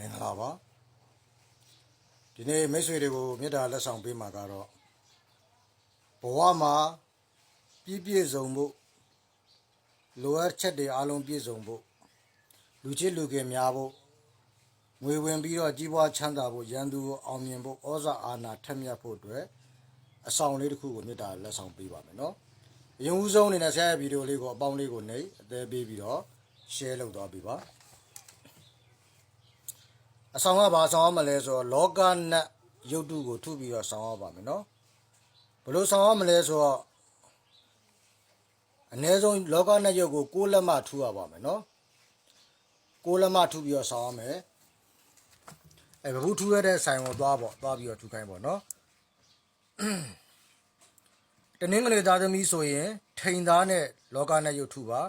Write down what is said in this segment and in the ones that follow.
မင်္ဂလာပါဒီနေ့မိတ်ဆွေတွေကိုမေတ္တာလက်ဆောင်ပေးမှာကတော့ဘဝမှာပြည့်ပြည့်စုံဖို့လိုအပ်ချက်တွေအလုံးပြည့်စုံဖို့လူချစ်လူခင်များဖို့ငွေဝင်ပြီးတော့ကြီးပွားချမ်းသာဖို့ရန်သူကိုအောင်မြင်ဖို့ဩဇာအာဏာထက်မြက်ဖို့အတွက်အဆောင်လေးတစ်ခုကိုမေတ္တာလက်ဆောင်ပေးပါမယ်နော်အရင်ဦးဆုံးအနေနဲ့ဆရာရဲ့ဗီဒီယိုလေးကိုအပေါင်းလေးကိုနှိပ်အသေးပေးပြီးတော့ share လုပ်သွားပေးပါ အဆောင်ကဘာဆောင်ရမလဲဆိုတော့လောကနတ်ရုပ်တုကိုထုပြီးတော့ဆောင်ရပါမယ်နော်ဘယ်လိုဆောင်ရမလဲဆိုတော့အ ਨੇ ဆုံးလောကနတ်ရုပ်ကိုကိုးလက်မထုရပါမယ်နော်ကိုးလက်မထုပြီးတော့ဆောင်ရမယ်အဲဘဘူးထုရတဲ့ဆိုင်ကိုသွားပေါ့သွားပြီးတော့ထုခိုင်းပေါ့နော်တနင်္ဂနွေသားသမီးဆိုရင် ထိန်သားနဲ့လောကနတ်ရုပ်ထုပါ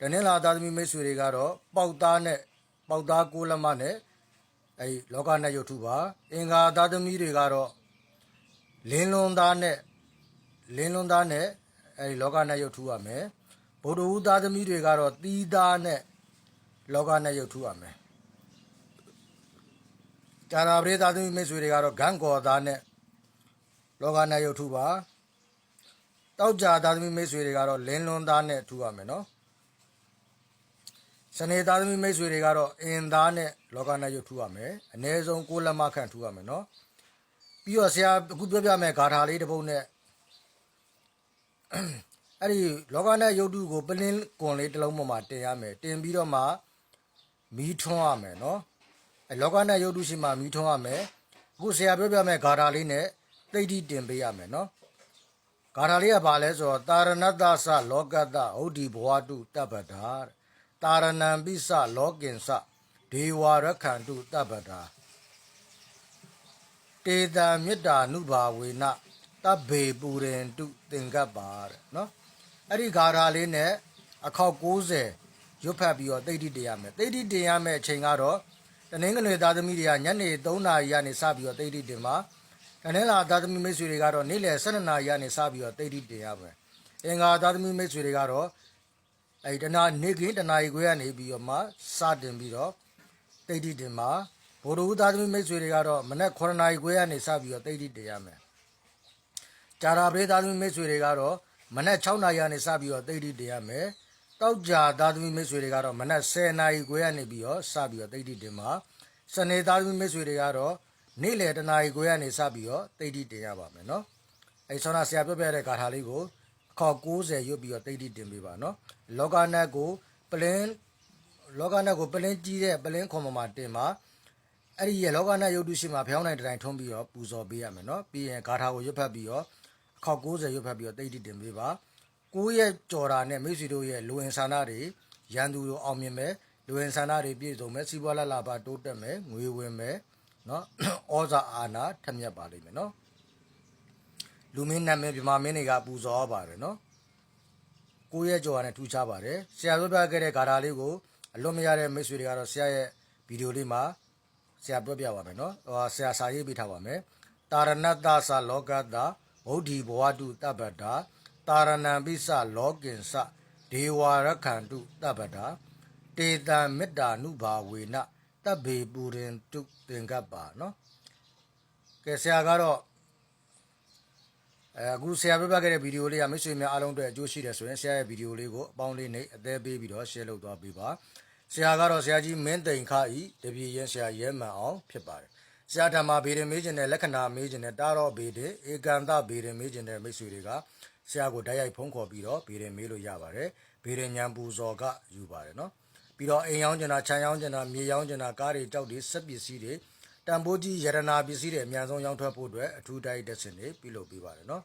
တနင်္လာသားသမီးမိတ်ဆွေတွေကတော့ပေါက်သားနဲ့ပေါက်သားကိုးလက်မနဲ့ အဲဒီလောကနဲ့ရုပ်ထုပါအင်္ဂါသားသမီးတွေကတော့လင်းလွန်သားနဲ့လင်းလွန်သားနဲ့အဲဒီလောကနဲ့ရုပ်ထုရမယ်ဗုဒ္ဓဟူသားသမီးတွေကတော့သီးသားနဲ့လောကနဲ့ရုပ်ထုရမယ်ကာနာပရိသားသမီးမိတ်ဆွေတွေကတော့ဂန်ကော်သားနဲ့လောကနဲ့ရုပ်ထုပါတောက်ကြသားသမီးမိတ်ဆွေတွေကတော့လင်းလွန်သားနဲ့ထူရမယ်နော် စနေသားသမီးမိတ်ဆွေတွေကတော့အင်သားနဲ့လောကနာရုပ်ထူရမယ်အ ਨੇ ဆုံးကိုးလက်မခန့်ထူရမယ်နော်ပြီးတော့ဆရာအခုပြောပြမယ်ဂါထာလေးတစ်ပုဒ်နဲ့အဲ့ဒီလောကနာရုပ်တုကိုပလင်းကွန်လေးတစ်လုံးပေါ်မှာတင်ရမယ်တင်ပြီးတော့မှမီးထွန်းရမယ်နော်အဲ့လောကနာရုပ်တုရှိမှမီးထွန်းရမယ်အခုဆရာပြောပြမယ်ဂါထာလေးနဲ့တိတ်တိတင်ပေးရမယ်နော်ဂါထာလေးကဘာလဲဆိုတော့တာရဏတ္တသလောကတ္တဟုတ်ဒီဘဝတုတပ္ပတာတဲ့ တာရဏံပိစလောကင်္စဒေဝရခန္တုတပ္ပတာတေတံမေတ္တာနုဘာဝေနတဗ္ဗေပူရင်တုသင်္ကပ္ပါတဲ့နော်အဲ့ဒီဂါထာလေးနဲ့အခေါက်60ရွတ်ဖတ်ပြီးတော့တိဋ္ဌိတင်ရမယ်တိဋ္ဌိတင်ရမယ်အချိန်ကတော့တနင်္ဂနွေသားသမီးတွေကညနေ3နာရီကနေစပြီးတော့တိဋ္ဌိတင်ပါတနင်္လာသားသမီးမိတ်ဆွေတွေကတော့နေ့လယ်12နာရီကနေစပြီးတော့တိဋ္ဌိတင်ရမယ်အင်္ဂါသားသမီးမိတ်ဆွေတွေကတော့ အဲ့ဒီတနာနေကင်းတနာရီခွဲကနေပြီးတော့မှစတင်ပြီးတော့တိတ်တိတင်မှာဘိုလ်တော်သားသမီးမိတ်ဆွေတွေကတော့မနေ့9နာရီခွဲကနေစပြီးတော့တိတ်တိတင်ရမယ်။ကြာရာပရိသတ်သမီးမိတ်ဆွေတွေကတော့မနေ့6နာရီကနေစပြီးတော့တိတ်တိတင်ရမယ်။တောက်ကြာသားသမီးမိတ်ဆွေတွေကတော့မနေ့10နာရီခွဲကနေပြီးတော့စပြီးတော့တိတ်တိတင်မှာစနေသားသမီးမိတ်ဆွေတွေကတော့နေ့လယ်တနာရီခွဲကနေစပြီးတော့တိတ်တိတင်ရပါမယ်နော်။အဲ့ဆောနာဆရာပြောပြတဲ့ဂါထာလေးကို ခေါက်60ရွတ်ပြီးတော့တိတ်တိတင်ပေးပါနော်လောကနတ်ကိုပလင်းလောကနတ်ကိုပလင်းကြီးတဲ့ပလင်းခွန်ပေါ်မှာတင်ပါအဲ့ဒီရဲ့လောကနတ်ရုပ်တုရှိမှာဖျောင်းနိုင်တိုင်းထုံးပြီးတော့ပူဇော်ပေးရမယ်နော်ပြီးရင်ဂါထာကိုရွတ်ဖတ်ပြီးတော့ခေါက်60ရွတ်ဖတ်ပြီးတော့တိတ်တိတင်ပေးပါကိုယ့်ရဲ့ကြော်တာနဲ့မိတ်ဆွေတို့ရဲ့လူဝင်ဆန္ဒတွေရန်သူကိုအောင်မြင်မယ်လူဝင်ဆန္ဒတွေပြည့်စုံမယ်စီးပွားလလပါတိုးတက်မယ်ငွေဝင်မယ်နော်ဩဇာအာဏာထက်မြက်ပါလိမ့်မယ်နော် လူမင်းနာမည်ပြမမင်းတွေကပူဇော်ရပါတယ်နော်ကိုယ့်ရဲ့ကြော်ရနဲ့ထူးခြားပါတယ်ဆရာပြောပြခဲ့တဲ့ဂါထာလေးကိုအလွတ်မရတဲ့မိတ်ဆွေတွေကတော့ဆရာရဲ့ဗီဒီယိုလေးမှာဆရာပြောပြပါမယ်နော်ဟိုဆရာစာရေးပေးထားပါမယ်တာရဏတ္တသလောကတ္တဗုဒ္ဓီဘဝတုတပ္ပတာတာရဏံပိစလောကင်္စဒေဝရခန္တုတပ္ပတာတေတံမေတ္တာနုဘာဝေနတဗ္ဗေပူရင်တုသင်္ကပ္ပါနော်ကဲဆရာကတော့ အဲအခုဆရာပြပြခဲ့တဲ့ဗီဒီယိုလေးကမိတ်ဆွေများအားလုံးအတွက်အကျိုးရှိတယ်ဆိုရင်ဆရာရဲ့ဗီဒီယိုလေးကိုအပေါင်းလေးနဲ့အသေးပေးပြီးတော့ share လုပ်သွားပေးပါဆရာကတော့ဆရာကြီးမင်းတိန်ခဤတပည့်ရင်ဆရာရဲမှန်အောင်ဖြစ်ပါတယ်ဆရာဓမ္မဘေရင်မေးခြင်းနဲ့လက္ခဏာမေးခြင်းနဲ့တာရောဘေတဲ့ဧကန်တဘေရင်မေးခြင်းနဲ့မိတ်ဆွေတွေကဆရာကိုတိုက်ရိုက်ဖုန်းခေါ်ပြီးတော့ဘေရင်မေးလို့ရပါတယ်ဘေရင်ညံပူဇော်ကယူပါတယ်နော်ပြီးတော့အိမ်ရောင်းကျင်တာခြံရောင်းကျင်တာမြေရောင်းကျင်တာကားတွေကြောက်တွေစက်ပစ္စည်းတွေ တန်ဖိုးကြီးရတနာပစ္စည်းတွေအများဆုံးရောင်းထွက်ဖို့အတွက်အထူးတိုက်တက်စင်တွေပြုလုပ်ပေးပါတယ်နော်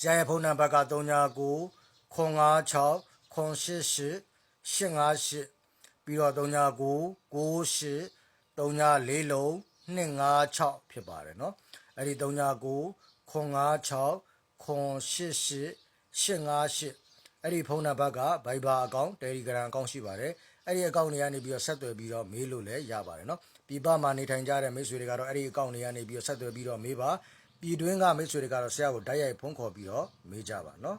ဆရာရဲ့ဖုန်းနံပါတ်က39 956 988 858ပြီးတော့39 98 38လုံး256ဖြစ်ပါတယ်เนาะအဲ့ဒီ39 956 988 858အဲ့ဒီဖုန်းနံပါတ်က Viber အကောင့် Telegram အကောင့်ရှိပါတယ်အဲ့ဒီအကောင့်တွေကနေပြီးတော့ဆက်သွယ်ပြီးတော့မေးလို့လည်းရပါတယ်เนาะ ပြည်ပမှာနေထိုင်ကြတဲ့မိတ်ဆွေတွေကတော့အဲ့ဒီအကောင့်တွေကနေပြီးတော့ဆက်သွယ်ပြီးတော့မေးပါပြည်တွင်းကမိတ်ဆွေတွေကတော့ဆရာကိုတိုက်ရိုက်ဖုန်းခေါ်ပြီးတော့မေးကြပါနော်